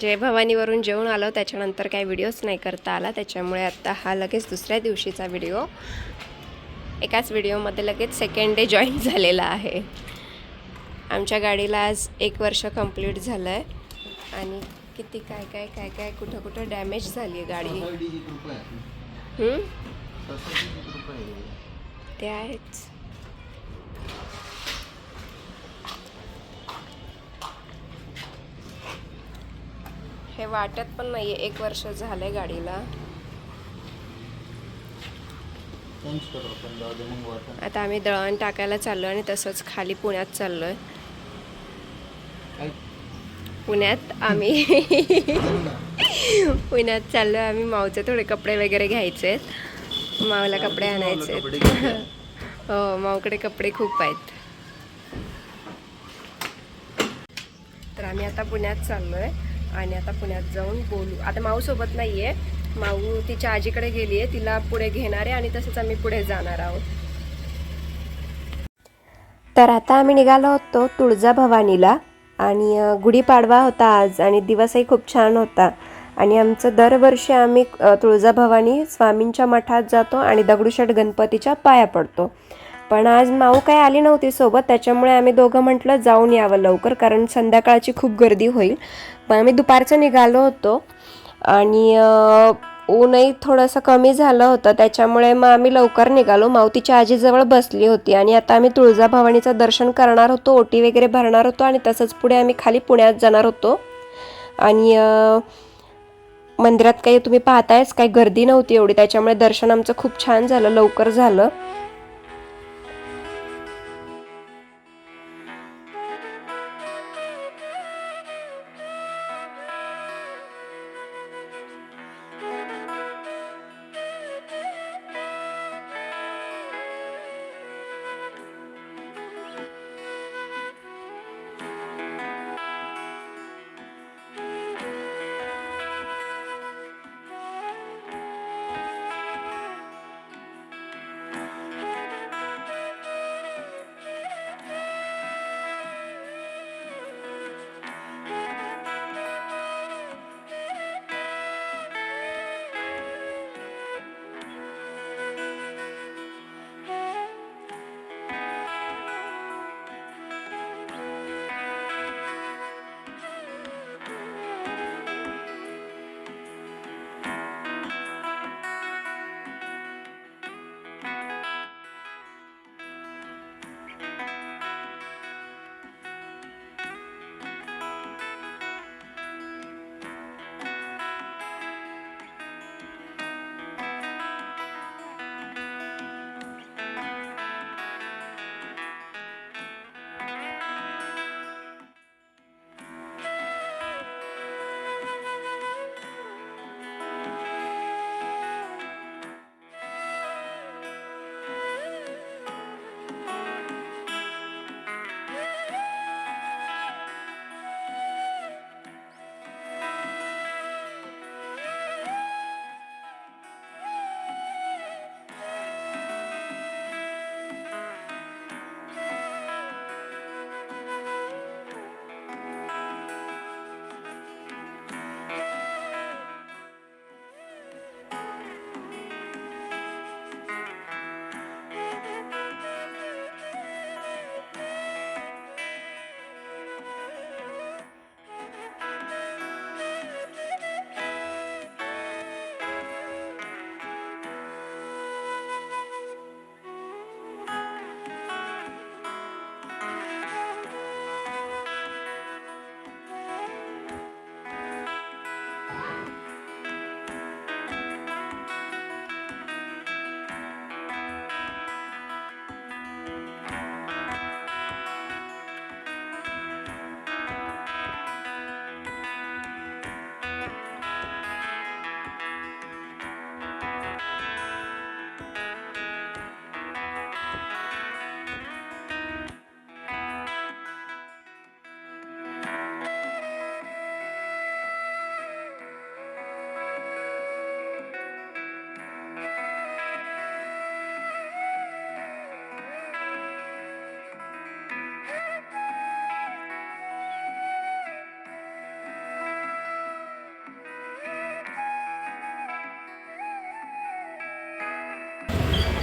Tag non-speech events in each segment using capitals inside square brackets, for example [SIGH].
जय भवानीवरून जेवून आलो त्याच्यानंतर काही व्हिडिओच नाही करता आला. त्याच्यामुळे आत्ता हा लगेच दुसऱ्या दिवशीचा व्हिडिओ एकाच व्हिडिओमध्ये लगेच सेकंड डे जॉईन झालेला आहे. आमच्या गाडीला आज एक वर्ष कंप्लीट झालं आहे आणि किती काय काय काय काय कुठं कुठं डॅमेज झाली आहे गाडी? ते आहेच. हे वाटत पण नाहीये एक वर्ष झालंय गाडीला. आता आम्ही दळण टाकायला चाललो आणि तसंच खाली पुण्यात चाललोय. पुण्यात आम्ही पुण्यात चाललोय आम्ही माऊचे थोडे कपडे वगैरे घ्यायचे आहेत. माऊला कपडे आणायचे [LAUGHS] हो माऊकडे कपडे खूप आहेत. तर आम्ही आता पुण्यात चाललोय. आणि आता पुण्यात जाऊन बोलू. आता माऊ सोबत नाहीये. माऊ तिच्या आजीकडे गेली आहे तिला पुढे घेणार आहे आणि तसंच आम्ही पुढे जाणार आहोत. तर आता आम्ही निघालो होतो तुळजाभवानीला आणि गुढीपाडवा होता आज आणि दिवसही खूप छान होता. आणि आमचं दरवर्षी आम्ही तुळजाभवानी स्वामींच्या मठात जातो आणि दगडूशेठ गणपतीच्या पाया पडतो. पण आज माऊ काय आली नव्हती सोबत त्याच्यामुळे आम्ही दोघं म्हटलं जाऊन यावं लवकर कारण संध्याकाळची खूप गर्दी होईल. पण आम्ही दुपारचं निघालो होतो आणि ऊनही थोडंसं कमी झालं होतं त्याच्यामुळे मग आम्ही लवकर निघालो. मावतीच्या आजीजवळ बसली होती आणि आता आम्ही तुळजाभवानीचं दर्शन करणार होतो ओटी वगैरे भरणार होतो आणि तसंच पुढे आम्ही खाली पुण्यात जाणार होतो. आणि मंदिरात काही तुम्ही पाहतायच काही गर्दी नव्हती एवढी त्याच्यामुळे दर्शन आमचं खूप छान झालं लवकर झालं.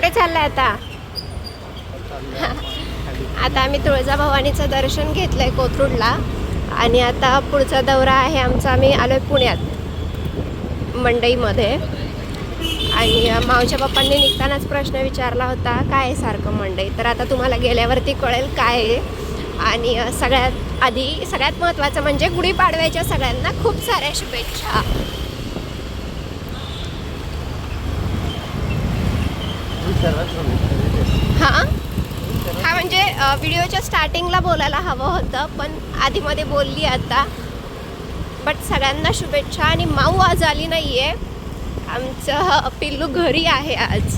कुठे चाललाय आता. आता आम्ही तुळजाभवानीचं दर्शन घेतलंय कोथरूडला. आणि आता पुढचा दौरा आहे आमचा आम्ही आलोय पुण्यात मंडईमध्ये. आणि मावच्या पप्पांनी निघतानाच प्रश्न विचारला होता काय आहे सारखं मंडई? तर आता तुम्हाला गेल्यावरती कळेल काय आहे. आणि सगळ्यात आधी सगळ्यात महत्त्वाचं म्हणजे गुढीपाडव्याच्या सगळ्यांना खूप साऱ्या शुभेच्छा. हां? हा म्हणजे व्हिडिओच्या स्टार्टिंगला बोलायला हवं होतं पण आधीमध्ये बोलली आता. बट सगळ्यांना शुभेच्छा आणि माऊ आज आली नाही आहे आमचं पिल्लू घरी आहे आज.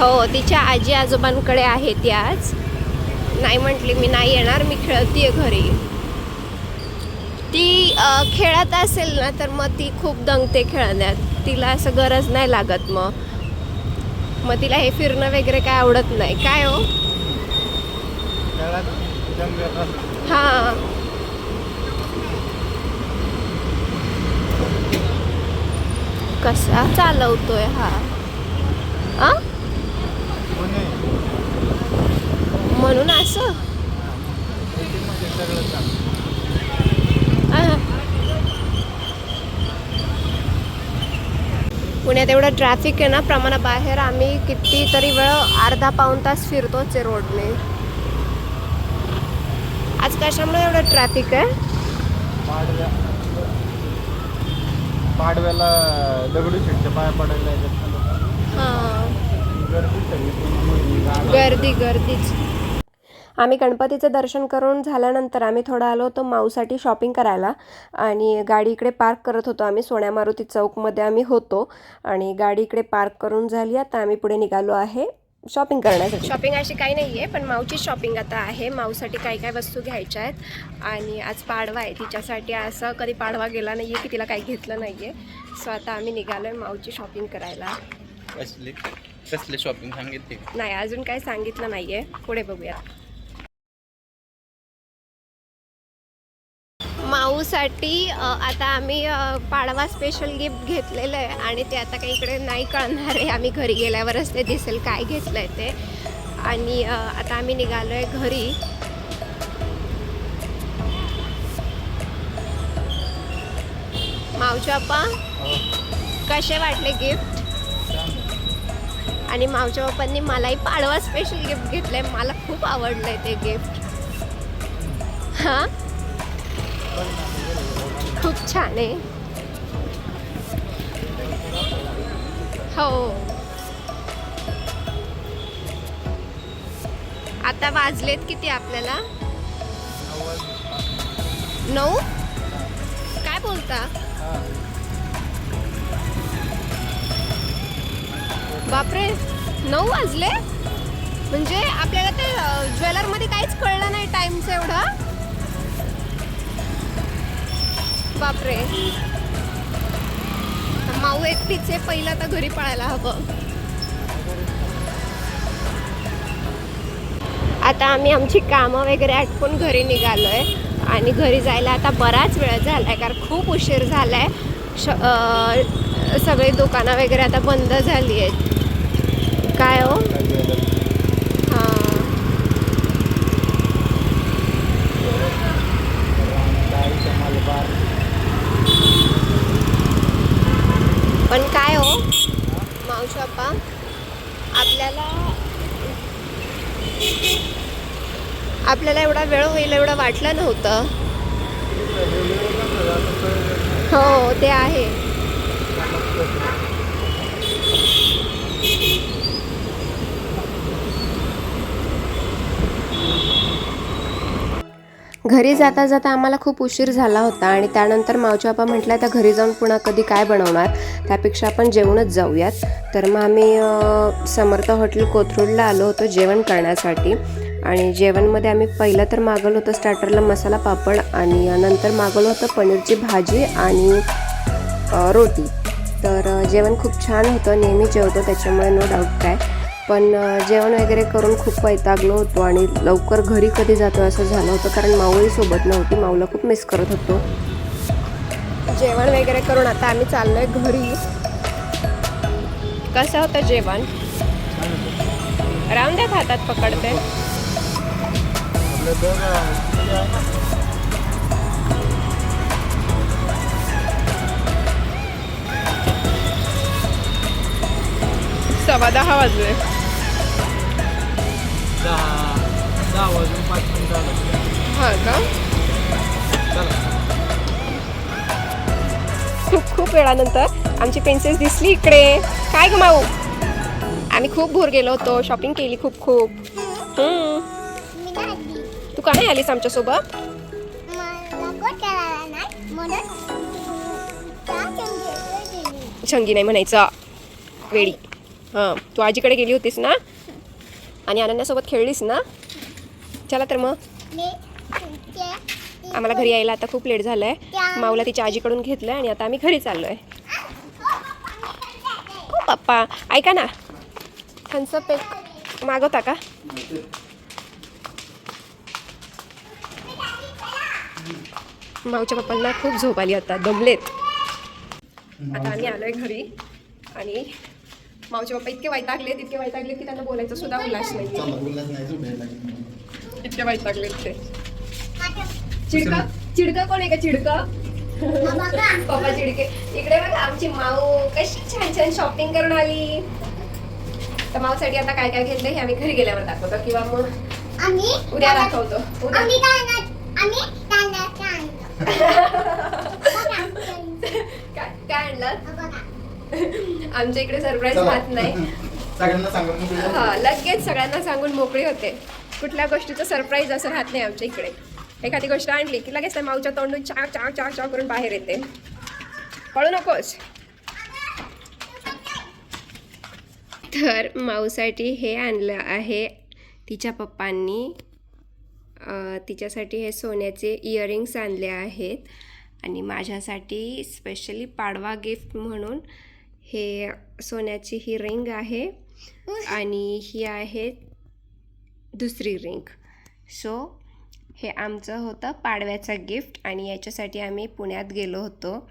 हो तिच्या आजी आजोबांकडे आहे ती आज. नाही म्हटली मी नाही येणार मी खेळतीये घरी. ती खेळत असेल ना तर मग ती खूप दंगते खेळण्यात. तिला असं गरज नाही लागत मग. मग तिला हे फिरणं वगैरे काय आवडत नाही. काय हो? हां. कसा चालवतोय हा? आ म्हणून असं. पुण्यात एवढं ट्रॅफिक आहे ना प्रमाणाबाहेर आम्ही कितीतरी वेळ अर्धा पाऊण तास फिरतोच आहे रोडने आज कशामुळे एवढं ट्रॅफिक आहे? पाडव्याला दगडू शेटच्या पाया पडायला हां. गर्दी गर्दीच. आम्ही गणपतीचं दर्शन करून झाल्यानंतर आम्ही थोडं आलो होतो माऊसाठी शॉपिंग करायला. आणि गाडी इकडे पार्क करत होतो आम्ही सोन्या मारुती चौकमध्ये आम्ही होतो. आणि गाडी इकडे पार्क करून झाली आता आम्ही पुढे निघालो आहे शॉपिंग करण्यासाठी. शॉपिंग अशी काही नाही आहे पण माऊची शॉपिंग आता आहे. माऊसाठी काही काय वस्तू घ्यायच्या आहेत. आणि आज पाडवा आहे तिच्यासाठी असं कधी पाडवा गेला नाही आहे की तिला काही घेतलं नाही आहे सो आता आम्ही निघालो आहे माऊची शॉपिंग करायला. कसले? कसले शॉपिंग सांगितले? नाही अजून काही सांगितलं नाही आहे पुढे बघूया माऊसाठी आता आम्ही पाडवा स्पेशल गिफ्ट घेतलेलं आहे आणि ते आता काही इकडे नाही कळणार आहे. आम्ही घरी गेल्यावरच ते दिसेल काय घेतलं आहे ते. आणि आता आम्ही निघालो आहे घरी. माऊच्या पप्पा कसे वाटले गिफ्ट आणि मावच्या पप्पांनी मलाही पाडवा स्पेशल गिफ्ट घेतलंय. मला खूप आवडलंय ते गिफ्ट हां? खूप छान आहे. हो. आता वाजलेत किती आपल्याला? नऊ? काय बोलता? बापरे नऊ वाजले? म्हणजे आपल्याला ते ज्वेलरमध्ये काहीच कळलं नाही टाईमचं एवढं. बापरे. माऊ एकटीच आहे पहिलं आता घरी पळायला हवं. आता आम्ही आमची कामं वगैरे आटपून घरी निघालोय. आणि घरी जायला आता बराच वेळ झालाय कारण खूप उशीर झालाय. श सगळी दुकानं वगैरे आता बंद झाली आहेत काय हो हां गाईचा मलबार पण काय हो मावशाप्पा आपल्याला आपल्याला एवढा वेळ होईल एवढं वाटलं नव्हतं. हो ते आहे. घरी जाता जाता आम्हाला खूप उशीर झाला होता आणि त्यानंतर मावच्या बापा म्हटलं तर घरी जाऊन पुन्हा कधी काय बनवणार? त्यापेक्षा आपण जेवणच जाऊयात. तर मग आम्ही समर्थ हॉटेल कोथरूडला आलो होतो जेवण करण्यासाठी. आणि जेवणमध्ये आम्ही पहिलं तर मागवलं होतं स्टार्टरला मसाला पापड आणि नंतर मागवलं होतं पनीरची भाजी आणि रोटी. तर जेवण खूप छान होतं नेहमी जेवतो त्याच्यामुळे नो डाऊट काय. पण जेवण वगैरे करून खूप वैतागलो होतो आणि लवकर घरी कधी जातो असं झालं होतं कारण माऊही सोबत नव्हती माऊला खूप मिस करत होतो. जेवण वगैरे करून आता आम्ही चाललो आहे घरी. कसं होतं जेवण? राम द्या हातात पकडते. आपलं दर किती आहे ना? सव्वा दहा वाजले. दहा दहा वाजून पाच मिनिटं आलं हा का? चला. खूप खूप वेळानंतर आमची प्रिन्सेस दिसली इकडे. काय ग माऊ? आम्ही खूप भूर गेलो होतो शॉपिंग केली खूप खूप. हम्म. तू का नाही आलीस आमच्यासोबत. छंगी नाही म्हणायचं. वेळी हां तू आजीकडे गेली होतीस ना? आणि अनन्यासोबत खेळलीस ना? चला तर मग. आम्हाला घरी यायला आता खूप लेट झालं आहे माऊला तिच्या आजीकडून घेतलं आणि आता आम्ही घरी चाललो आहे हो पप्पा. ऐका ना. थन्सअप एक मागवता का? माऊच्या पप्पांना खूप झोप आली आता दमलेत. आता आम्ही आलोय घरी आणि माऊचे पप्पा इतके वैतागलेत इतके वैतागलेत की त्यांना बोलायचं सुद्धा उल्हास नाही. इतके वैतागलेत ते. चिडका चिडका कोण आहे का चिडका? पप्पा चिडके. इकडे बघा आमची माऊ कशी छान छान शॉपिंग करून आली. तर माऊसाठी आता काय काय घेतलं हे आम्ही घरी गेल्यावर दाखवतो किंवा मग आम्ही उद्या दाखवतो. उद्या आम्ही काय नाही आम्ही तांदळाचं आणलं बघा, काय [LAUGHS] आमच्या इकडे सरप्राईज राहत नाही. [LAUGHS] सगळ्यांना सांगून मोकळी जा. हा लगेच सगळ्यांना सांगून मोकळी होते. कुठल्या गोष्टीचं सरप्राईज असं राहत नाही आमच्या इकडे. एखादी गोष्ट आणली की लगेच त्या माऊच्या तोंडून चाव चाव चाव चाव करून बाहेर येते. पळू नकोस. तर माऊसाठी हे आणलं आहे तिच्या पप्पांनी. तिच्यासाठी हे सोन्याचे इयरिंग्स आणले आहेत. आणि माझ्यासाठी स्पेशली पाडवा गिफ्ट म्हणून हे सोन्याची ही रिंग आहे. आणि ही आहे दुसरी रिंग. सो हे आमचं होतं पाडव्याचं गिफ्ट आणि याच्यासाठी आम्ही पुण्यात गेलो होतो.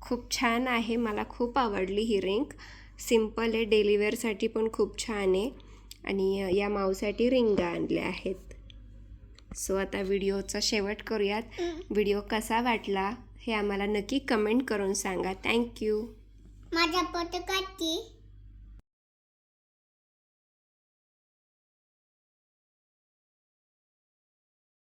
खूप छान आहे मला खूप आवडली ही रिंग. सिंपल आहे डेलीवेअरसाठी पण खूप छान आहे. आणि या माऊसाठी रिंगा आणल्या आहेत. सो आता व्हिडिओचा शेवट करूयात. व्हिडिओ कसा वाटला? हे आम्हाला नक्की कमेंट करून सांगा. थँक्यू माझ्या पथकाची